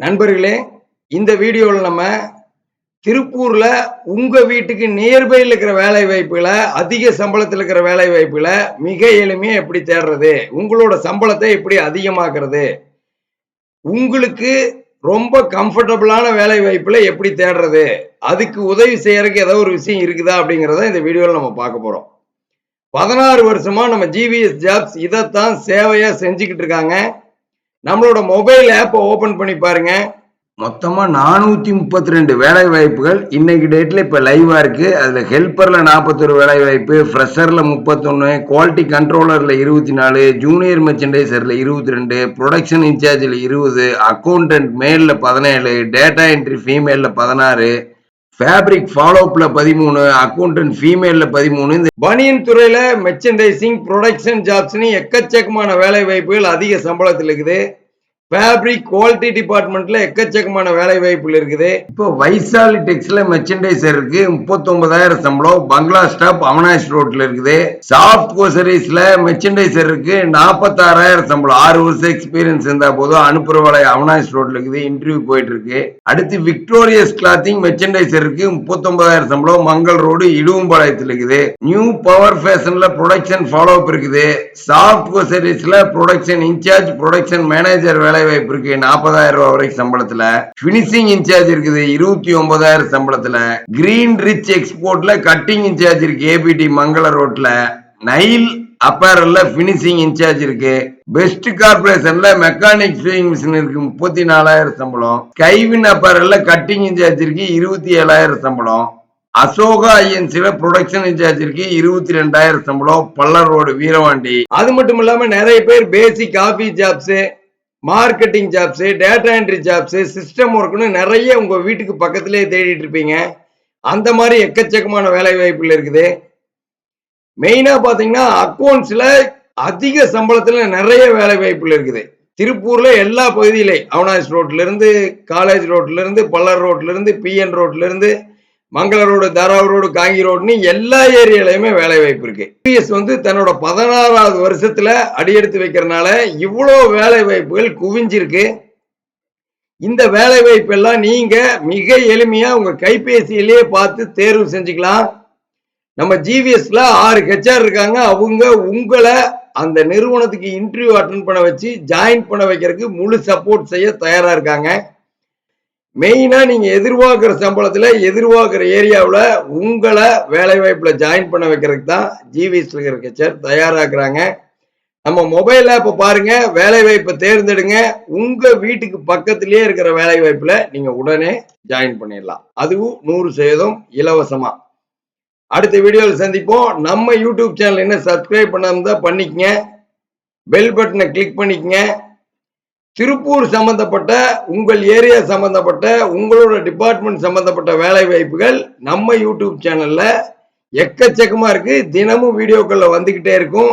நண்பர்களே இந்த வீடியோவில் நம்ம திருப்பூர்ல உங்க வீட்டுக்கு நியர்பையில் இருக்கிற வேலை வாய்ப்புகளை அதிக சம்பளத்தில் இருக்கிற வேலை வாய்ப்புகளை மிக எளிமையா எப்படி தேடுறது? உங்களோட சம்பளத்தை எப்படி அதிகமாக்குறது? உங்களுக்கு ரொம்ப கம்ஃபர்டபுளான வேலை வாய்ப்புல எப்படி தேடுறது? அதுக்கு உதவி செய்யறதுக்கு ஏதோ ஒரு விஷயம் இருக்குதா அப்படிங்கிறத இந்த வீடியோவில் நம்ம பார்க்க போறோம். பதினாறு வருஷமா நம்ம ஜிவிஎஸ் ஜாப்ஸ் இதைத்தான் சேவையா செஞ்சுக்கிட்டு இருக்காங்க. நம்மளோட மொபைல் ஆப்பை ஓபன் பண்ணி பாருங்க. மொத்தமா நானூத்தி முப்பத்தி ரெண்டு வேலை வாய்ப்புகள் இன்னைக்கு டேட்ல இப்ப லைவா இருக்கு. அதுல ஹெல்ப்பர்ல நாற்பத்தொரு வேலை வாய்ப்பு ஃப்ரெஷர்ல முப்பத்தொன்னு குவாலிட்டி கண்ட்ரோலர்ல இருபத்தி நாலு ஜூனியர் மெர்ச்சன்டைசர்ல இருபத்தி ரெண்டு ப்ரொடக்ஷன் இன்சார்ஜ்ல இருபது அக்கௌண்டன்ட் மேல்ல பதினேழு டேட்டா என்ட்ரி ஃபீமேல்ல பதினாறு ஃபேப்ரிக் ஃபாலோப்ல பதிமூணு அக்கௌண்டன்ட் ஃபீமேல்ல பதிமூணு. இந்த பனியன் துறையில மெர்ச்சன்டைசிங் ப்ரொடக்ஷன் ஜாப்ஸ்னு எக்கச்சக்கமான வேலை வாய்ப்புகள் அதிக சம்பளத்தில் இருக்குது. ஃபேப்ரிக் குவாலிட்டி டிபார்ட்மெண்ட்ல எக்கச்சக்கமான வேலை வாய்ப்புகள் இருக்குது. இப்போ வைசாலி டெக்ஸ்ல மெர்ச்சன்டைசர் இருக்கு. முப்பத்தொன்பதாயிரம் சம்பளம். பங்களா ஸ்டாப் அவனாஷ் ரோட்ல இருக்குது. சாஃப்ட் கோசரிஸ்ல மெர்ச்சன்டைசர் இருக்கு. நாற்பத்தாறாயிரம் சம்பளம். ஆறு வருஷம் எக்ஸ்பீரியன்ஸ் இருந்தா போதும். அனுப்புற வேலை அவனாஷ் ரோட்ல இருக்குது. இன்டர்வியூ போயிட்டு இருக்கு. அடுத்து விக்டோரியஸ் கிளாத்திங் மெர்ச்சன்டைசர் இருக்கு. முப்பத்தொன்பதாயிரம் சம்பளம். மங்கள் ரோடு இடுவம்பாளையத்தில் இருக்குது. நியூ பவர் ஃபேஷன்ல ப்ரொடக்ஷன் ஃபாலோ அப் இருக்குது சாஃப்ட் கோசரிஸ்ல ப்ரொடக்ஷன் இன்சார்ஜ் ப்ரொடக்ஷன் மேனேஜர் வேலை வேலை வாய்ப்பிற்கு நாற்பதாயிரம் ரூபாய் வரைக்கும் சம்பளத்துல. பினிஷிங் இன்சார்ஜ் இருக்குது. இருபத்தி ஒன்பதாயிரம் சம்பளத்துல. கிரீன் ரிச் எக்ஸ்போர்ட்ல கட்டிங் இன்சார்ஜ் இருக்கு. ஏபிடி மங்கள ரோட்ல நைல் அப்பேரல்ல பினிஷிங் இன்சார்ஜ் இருக்கு. பெஸ்ட் கார்பரேஷன்ல மெக்கானிக் ஸ்விங் மிஷின் இருக்கு. முப்பத்தி நாலாயிரம் சம்பளம். கைவின் அப்பேரல்ல கட்டிங் இன்சார்ஜ் இருக்கு. இருபத்தி ஏழாயிரம் சம்பளம். அசோகா ஐஎன்சில ப்ரொடக்ஷன் இன்சார்ஜ் இருக்கு. இருபத்தி ரெண்டாயிரம் சம்பளம். பல்லர் ரோடு வீரவாண்டி. அது மட்டும் இல்லாம நிறைய பேர் basic copy jobs marketing jobs data entry jobs system ஒர்க்னு நிறைய உங்கள் வீட்டுக்கு பக்கத்துலேயே தேடிட்டு இருப்பீங்க. அந்த மாதிரி எக்கச்சக்கமான வேலை வாய்ப்புகள் இருக்குது. மெயினாக பார்த்தீங்கன்னா அக்கௌண்ட்ஸில் அதிக சம்பளத்தில் நிறைய வேலை வாய்ப்புகள் இருக்குது. திருப்பூரில் எல்லா பகுதியிலே அவனாஸ் ரோட்லேருந்து காலேஜ் ரோட்ல இருந்து பல்லர் ரோட்டிலேருந்து பிஎன் ரோட்ல இருந்து மங்கள ரோடு தாராவ் ரோடு காங்கி ரோடுன்னு எல்லா ஏரியாலையுமே வேலை வாய்ப்பு இருக்கு. டிஎஸ் வந்து தன்னோட பதினாறாவது வருஷத்துல அடியெடுத்து வைக்கிறனால இவ்வளோ வேலை வாய்ப்புகள் குவிஞ்சிருக்கு. இந்த வேலை வாய்ப்பெல்லாம் நீங்க மிக எளிமையா உங்க கைபேசியிலேயே பார்த்து தேர்வு செஞ்சுக்கலாம். நம்ம ஜிவிஎஸ்ல ஆறு ஹெச்ஆர் இருக்காங்க. அவங்க உங்களை அந்த நிறுவனத்துக்கு இன்டர்வியூ அட்டன் பண்ண வச்சு ஜாயின் பண்ண வைக்கிறதுக்கு முழு சப்போர்ட் செய்ய தயாரா இருக்காங்க. மெயினா நீங்க எதிர்பார்க்கிற சம்பளத்துல எதிர்பார்க்கிற ஏரியாவில் உங்களை வேலை வாய்ப்புல ஜாயின் பண்ண வைக்கிறதுக்கு தான் ஜிவி இருக்கிற கச்சர் தயாராகிறாங்க நம்ம மொபைல் ஆப்பை பாருங்க வேலை வாய்ப்பை தேர்ந்தெடுங்க. உங்க வீட்டுக்கு பக்கத்திலேயே இருக்கிற வேலை வாய்ப்புல நீங்க உடனே ஜாயின் பண்ணிடலாம். அதுவும் நூறு சதவீதம் இலவசமா. அடுத்த வீடியோவில் சந்திப்போம். நம்ம யூடியூப் சேனல் என்ன சப்ஸ்கிரைப் பண்ணாம தான் பண்ணிக்கங்க. பெல் பட்டனை கிளிக் பண்ணிக்கங்க. திருப்பூர் சம்பந்தப்பட்ட உங்கள் ஏரியா சம்பந்தப்பட்ட உங்களோட டிபார்ட்மெண்ட் சம்பந்தப்பட்ட வேலை வாய்ப்புகள் நம்ம யூடியூப் சேனல்ல எக்கச்சக்கமா இருக்கு. தினமும் வீடியோக்கள்ல வந்துகிட்டே இருக்கும்.